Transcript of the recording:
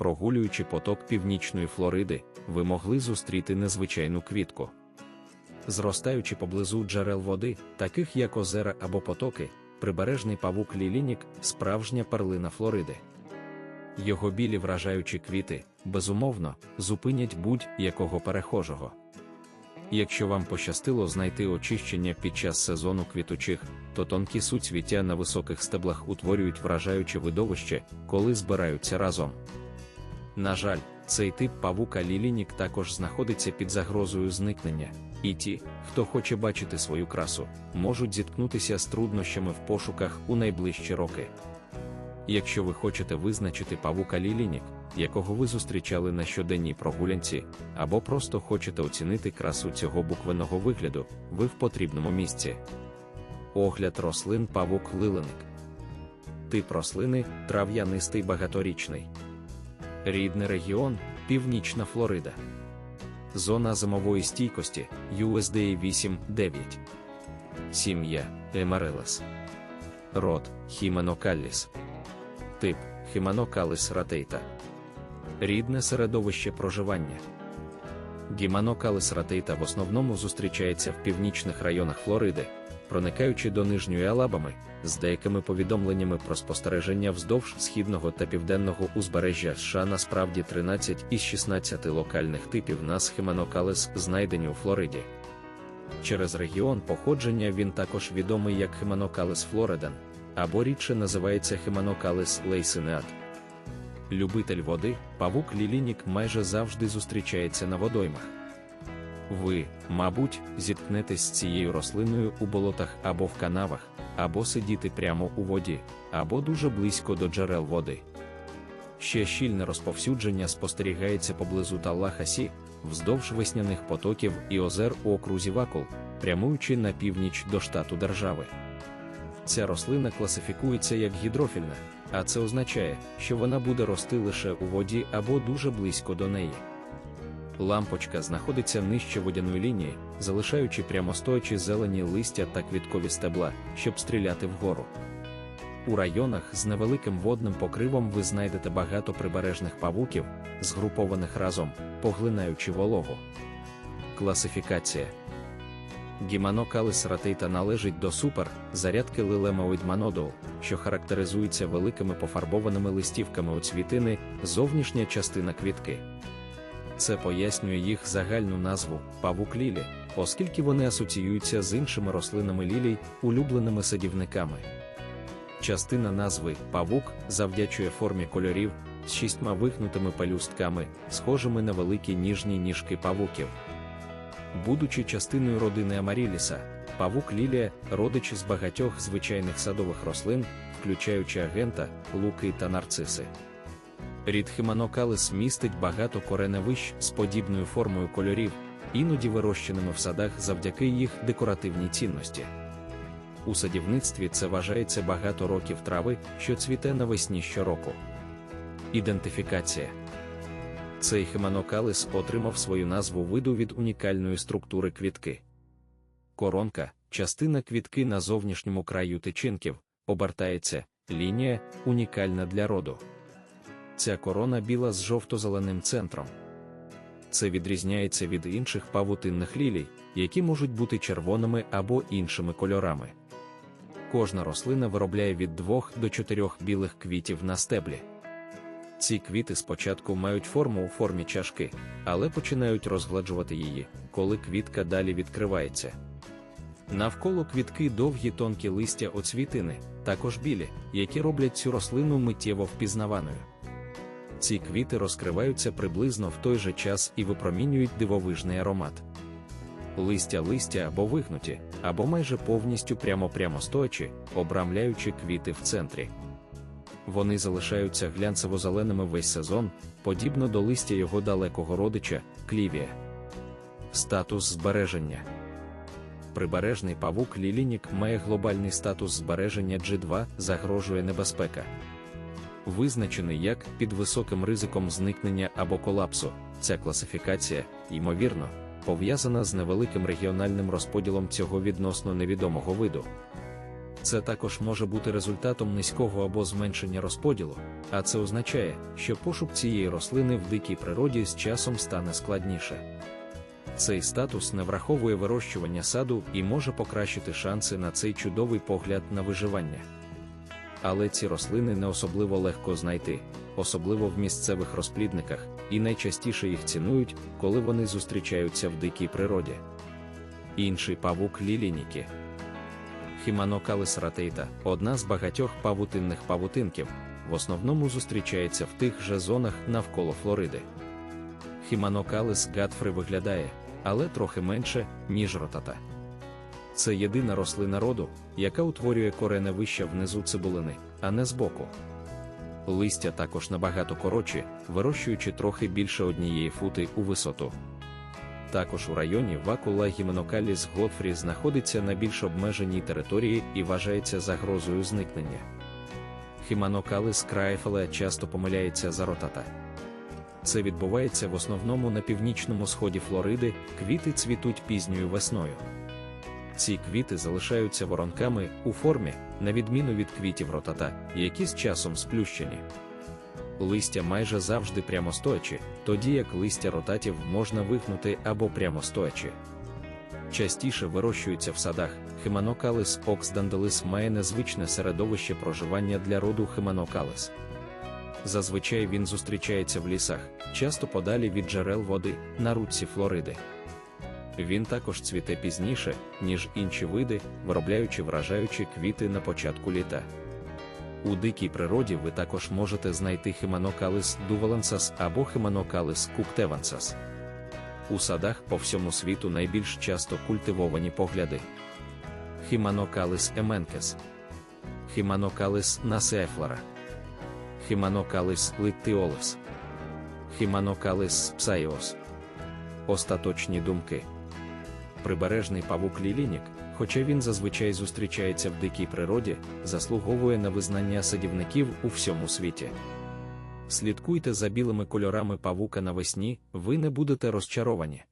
прогулюючи поток північної Флориди, ви могли зустріти незвичайну квітку. Зростаючи поблизу джерел води, таких як озера або потоки, прибережний павук лілінік справжня перлина Флориди. Його білі вражаючі квіти, безумовно, зупинять будь-якого перехожого. Якщо вам пощастило знайти очищення під час сезону квітучих, то тонкі суцвіття на високих стеблах утворюють вражаюче видовище, коли збираються разом. На жаль, цей тип павука лілінік також знаходиться під загрозою зникнення, і ті, хто хоче бачити свою красу, можуть зіткнутися з труднощами в пошуках у найближчі роки. Якщо ви хочете визначити павука лілінік, якого ви зустрічали на щоденній прогулянці, або просто хочете оцінити красу цього буквеного вигляду, ви в потрібному місці. Огляд рослин павук лилиник. Тип рослини трав'янистий багаторічний. Рідний регіон Північна Флорида. Зона зимової стійкості USDA 8-9. Сім'я Емарелес. Род Хіменокалліс. Тип Хіманокалис ратейта. Рідне середовище проживання. Гіманокалис ратейта в основному зустрічається в північних районах Флориди, проникаючи до нижньої Алабами, з деякими повідомленнями про спостереження вздовж східного та південного узбережжя США насправді 13 із 16 локальних типів нас химанокалис знайдені у Флориді. Через регіон походження він також відомий як химанокалис флориден, або рідше називається химанокалис лейсинеат. Любитель води, павук лілінік майже завжди зустрічається на водоймах. Ви, мабуть, зіткнетесь з цією рослиною у болотах або в канавах, або сидіти прямо у воді, або дуже близько до джерел води. Ще щільне розповсюдження спостерігається поблизу Таллахасі, вздовж весняних потоків і озер у окрузі Вакул, прямуючи на північ до штату держави. Ця рослина класифікується як гідрофільна, а це означає, що вона буде рости лише у воді або дуже близько до неї. Лампочка знаходиться нижче водяної лінії, залишаючи прямостоячі зелені листя та квіткові стебла, щоб стріляти вгору. У районах з невеликим водним покривом ви знайдете багато прибережних павуків, згрупованих разом, поглинаючи вологу. Класифікація Гіманокалис ратейта належить до супер зарядки лилемоїдманодол, що характеризується великими пофарбованими листівками оцвітини, зовнішня частина квітки. Це пояснює їх загальну назву павук лілі, оскільки вони асоціюються з іншими рослинами лілій, улюбленими садівниками. Частина назви павук завдячує формі кольорів з шістьма вигнутими пелюстками, схожими на великі ніжні ніжки павуків. Будучи частиною родини Амаріліса, павук лілія родич з багатьох звичайних садових рослин, включаючи агента, луки та нарциси. Рід химанокалис містить багато кореневищ з подібною формою кольорів, іноді вирощеними в садах завдяки їх декоративній цінності. У садівництві це вважається багато років трави, що цвіте навесні щороку. Ідентифікація цей химанокалис отримав свою назву виду від унікальної структури квітки. Коронка, частина квітки на зовнішньому краю тичинків, обертається, лінія унікальна для роду. Ця корона біла з жовто-зеленим центром. Це відрізняється від інших павутинних лілій, які можуть бути червоними або іншими кольорами. Кожна рослина виробляє від 2 до 4 білих квітів на стеблі. Ці квіти спочатку мають форму у формі чашки, але починають розгладжувати її, коли квітка далі відкривається. Навколо квітки довгі тонкі листя оцвітини, також білі, які роблять цю рослину миттєво впізнаваною. Ці квіти розкриваються приблизно в той же час і випромінюють дивовижний аромат. Листя листя або вигнуті, або майже повністю прямо-прямо стоячи, обрамляючи квіти в центрі. Вони залишаються глянцево-зеленими весь сезон, подібно до листя його далекого родича клівія. Статус збереження Прибережний павук лілінік має глобальний статус збереження G2 загрожує небезпека. Визначений як під високим ризиком зникнення або колапсу, ця класифікація, ймовірно, пов'язана з невеликим регіональним розподілом цього відносно невідомого виду. Це також може бути результатом низького або зменшення розподілу, а це означає, що пошук цієї рослини в дикій природі з часом стане складніше. Цей статус не враховує вирощування саду і може покращити шанси на цей чудовий погляд на виживання. Але ці рослини не особливо легко знайти, особливо в місцевих розплідниках, і найчастіше їх цінують, коли вони зустрічаються в дикій природі. Інший павук лілініки. Хіманокалис ратейта одна з багатьох павутинних павутинків, в основному зустрічається в тих же зонах навколо Флориди. Хіманокалис Гатфри виглядає, але трохи менше, ніж ротата. Це єдина рослина роду, яка утворює корене вище внизу цибулини, а не збоку. Листя також набагато коротші, вирощуючи трохи більше однієї фути у висоту. Також у районі вакула гіменокаліс Готфрі знаходиться на більш обмеженій території і вважається загрозою зникнення. Хіманокалис краєфеле часто помиляється за ротата. Це відбувається в основному на північному сході Флориди, квіти цвітуть пізньою весною. Ці квіти залишаються воронками у формі, на відміну від квітів ротата, які з часом сплющені. Листя майже завжди прямостоячі, тоді як листя ротатів можна вигнути або прямостоячі. Частіше вирощуються в садах. Химанокалис оксданделис має незвичне середовище проживання для роду химанокалис. Зазвичай він зустрічається в лісах, часто подалі від джерел води на ручці Флориди. Він також цвіте пізніше, ніж інші види, виробляючи вражаючі квіти на початку літа. У дикій природі ви також можете знайти химанокалис дувалансас або химанокалис куктевансас. У садах по всьому світу найбільш часто культивовані погляди. Химанокалис еменкес, Химанокалис насеефлора, Химанокалис литтіолес, Химанокалис псайос. Остаточні думки. Прибережний павук лілінік, хоча він зазвичай зустрічається в дикій природі, заслуговує на визнання садівників у всьому світі. Слідкуйте за білими кольорами павука навесні, ви не будете розчаровані.